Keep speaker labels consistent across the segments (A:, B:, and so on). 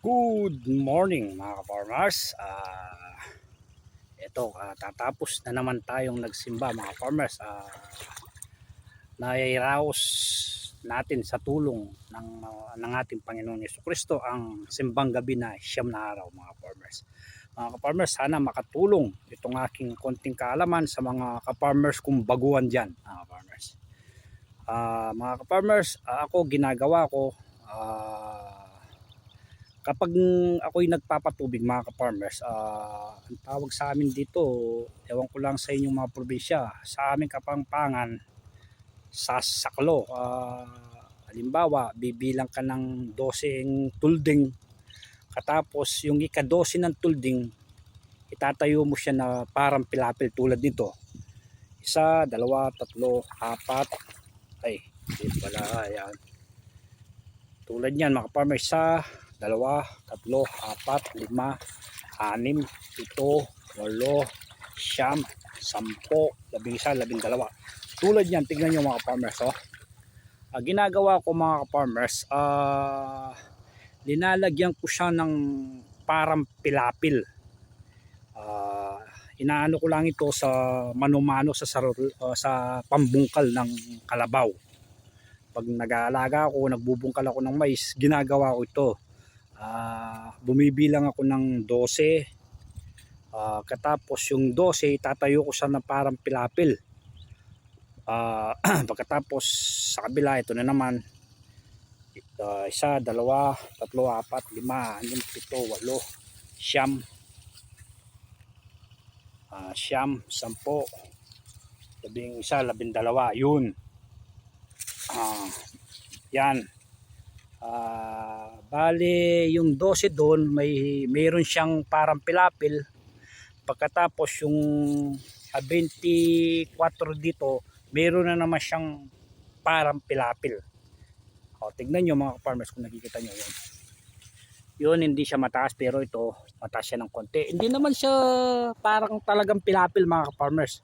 A: Good morning mga ka-farmers. Ah, ito, ah, tatapos na naman tayong nagsimba mga farmers. Ah, nairaos natin sa tulong ng, ah, ng ating Panginoon Yeso Kristo ang simbang gabi na siyam na araw mga farmers. Mga ka-farmers, sana makatulong itong aking konting kaalaman sa mga ka-farmers kung baguhan dyan mga farmers. Ah, mga ka-farmers, ah, ako ginagawa ko ah, kapag ako'y nagpapatubig mga ka-farmers, ah, ang tawag sa amin dito, ewan ko lang sa inyong mga probinsya, sa aming kapampangan, sa saklo, ah, halimbawa, bibilang ka ng 12 tulding, katapos yung ika-12 ng tulding, itatayo mo siya na parang pilapil tulad nito. Isa, dalawa, tatlo, apat, ay, hindi pala, ayan. Tulad niyan mga ka-farmers, sa dalawa, tatlo, apat, lima, anim, pito, walo, siyam, sampo, labing isa, labing dalawa. Tulad yan, tignan nyo mga farmers. Oh. Ah, ginagawa ko mga farmers, ah, linalagyan ko siya ng parang pilapil. Ah, inaano ko lang ito sa manumano sa, sarol- ah, sa pambungkal ng kalabaw. Pag nag-aalaga ako, nagbubungkal ako ng mais, ginagawa ko ito Ah, bumibilang ako ng 12. Ah, katapos yung 12, tatayo ko siya na parang pilapil. Ah, pagkatapos sa kabila, ito na naman. Ah, isa, dalawa, tatlo, apat, lima, anim, pito, walo, siyam. Ah, siyam, sampo, labing isa, labing dalawa, yun. Ah, yan. Ah, bale yung 12 doon may mayroon siyang parang pilapil. Pagkatapos yung ah, 24 dito, mayroon na naman siyang parang pilapil. O, tignan nyo mga farmers kung nakikita nyo yun. Yun, hindi siya mataas pero ito, mataas siya ng konti. Hindi naman siya parang talagang pilapil mga farmers.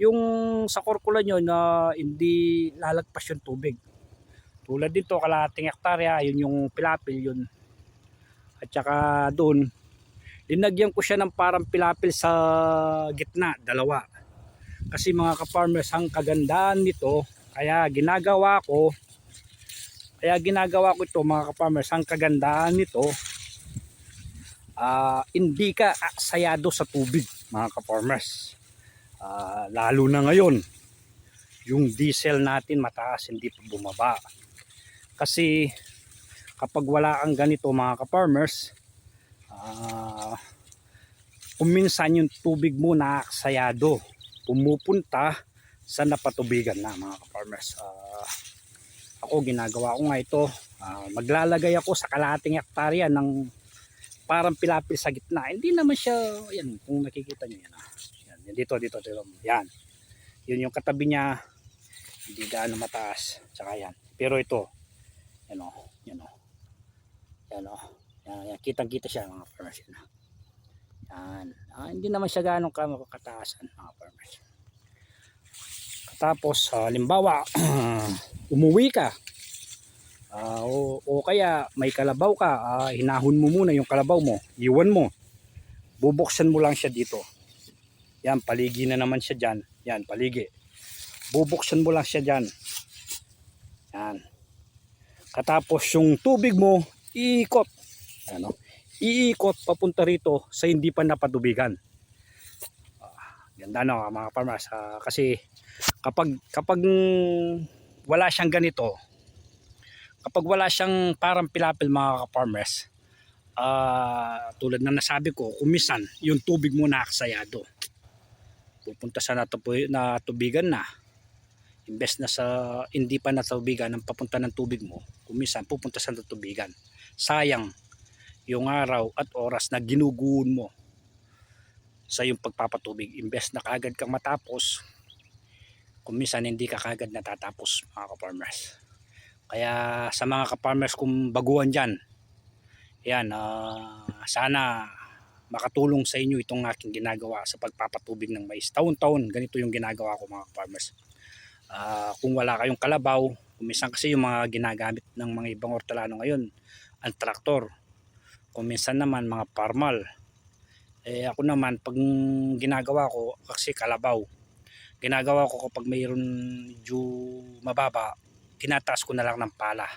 A: Yung sa korkula nyo na hindi lalagpas yung tubig tulad dito kalahating hektarya yun yung pilapil yun. At saka doon linagyan ko siya ng parang pilapil sa gitna dalawa. Kasi mga ka-farmers ang kagandahan nito kaya ginagawa ko kaya ginagawa ko ito mga ka-farmers ang kagandahan nito ah hindi ka sayado sa tubig mga ka-farmers. Ah, lalo na ngayon yung diesel natin mataas hindi pa bumaba kasi kapag wala kang ganito mga ka-farmers, ah, kung minsan yung tubig mo nakakasayado, pumupunta sa napatubigan na mga ka-farmers. Ah, ako ginagawa ko nga ito, ah, maglalagay ako sa kalahating hektarya ng parang pilapil sa gitna. Hindi naman siya, yan, kung nakikita nyo yan. Ah. Yan dito, dito, dito. Yan. Yun yung katabi niya, hindi gaano mataas. Tsaka yan. Pero ito, yan o, yan o. Yan o. Yan, yan. Kitang-kita siya mga farmers. Yan. yan. Ah, hindi naman siya ganong kataasan mga farmers. Tapos, halimbawa, umuwi ka. Ah, o, o kaya may kalabaw ka, ah, hinahon mo muna yung kalabaw mo, iwan mo. Bubuksan mo lang siya dito. Yan, paligi na naman siya dyan. Yan, paligi. Bubuksan mo lang siya dyan. Yan. Katapos yung tubig mo, iikot. Ano? Iikot papunta rito sa hindi pa napatubigan. Ah, ganda no mga farmers. Ah, kasi kapag kapag wala siyang ganito, kapag wala siyang parang pilapil mga farmers, ah tulad na nasabi ko, kumisan yung tubig mo nakasayado. Pupunta sa natubi, natubigan na imbes na sa hindi pa natubigan ang papunta ng tubig mo, kumisan pupunta sa natubigan. Sayang yung araw at oras na ginuguhon mo sa yung pagpapatubig. Imbes na kagad kang matapos, kumisan hindi ka kagad natatapos mga ka-farmers. Kaya sa mga ka-farmers kung baguhan dyan, yan, ah, sana makatulong sa inyo itong aking ginagawa sa pagpapatubig ng mais. Taon-taon, ganito yung ginagawa ko mga farmers. Ah, kung wala kayong kalabaw, kumisan kasi yung mga ginagamit ng mga ibang ortalano ngayon, ang traktor. Kung minsan naman mga parmal. Eh ako naman pag ginagawa ko kasi kalabaw. Ginagawa ko kapag mayroon medyo mababa, tinataas ko na lang ng pala.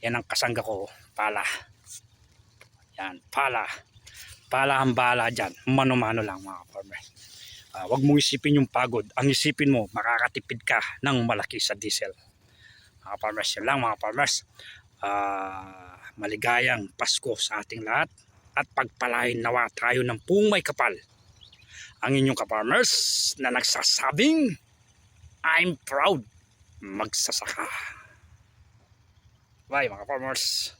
A: Yan ang kasangga ko, pala. Yan, pala. Pala ang bala dyan. Mano-mano lang mga farmers. Ah, wag mong isipin yung pagod. Ang isipin mo, makakatipid ka ng malaki sa diesel. Mga farmers, yan lang mga farmers. Ah, maligayang Pasko sa ating lahat at pagpalain nawa tayo ng pung may kapal. Ang inyong kaparmers na nagsasabing I'm proud magsasaka. Bye mga farmers.